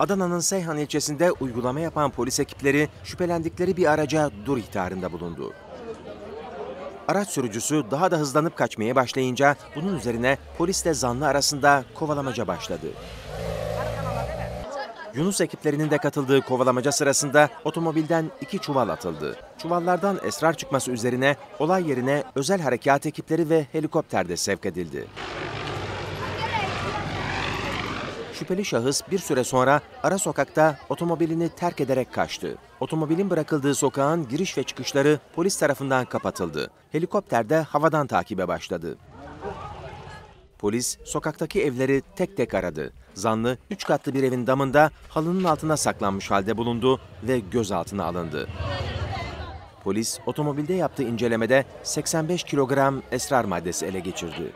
Adana'nın Seyhan ilçesinde uygulama yapan polis ekipleri şüphelendikleri bir araca dur ihtarında bulundu. Araç sürücüsü daha da hızlanıp kaçmaya başlayınca bunun üzerine polisle zanlı arasında kovalamaca başladı. Yunus ekiplerinin de katıldığı kovalamaca sırasında otomobilden iki çuval atıldı. Çuvallardan esrar çıkması üzerine olay yerine özel harekat ekipleri ve helikopter de sevk edildi. Şüpheli şahıs bir süre sonra ara sokakta otomobilini terk ederek kaçtı. Otomobilin bırakıldığı sokağın giriş ve çıkışları polis tarafından kapatıldı. Helikopter de havadan takibe başladı. Polis sokaktaki evleri tek tek aradı. Zanlı 3 katlı bir evin damında halının altına saklanmış halde bulundu ve gözaltına alındı. Polis otomobilde yaptığı incelemede 85 kilogram esrar maddesi ele geçirdi.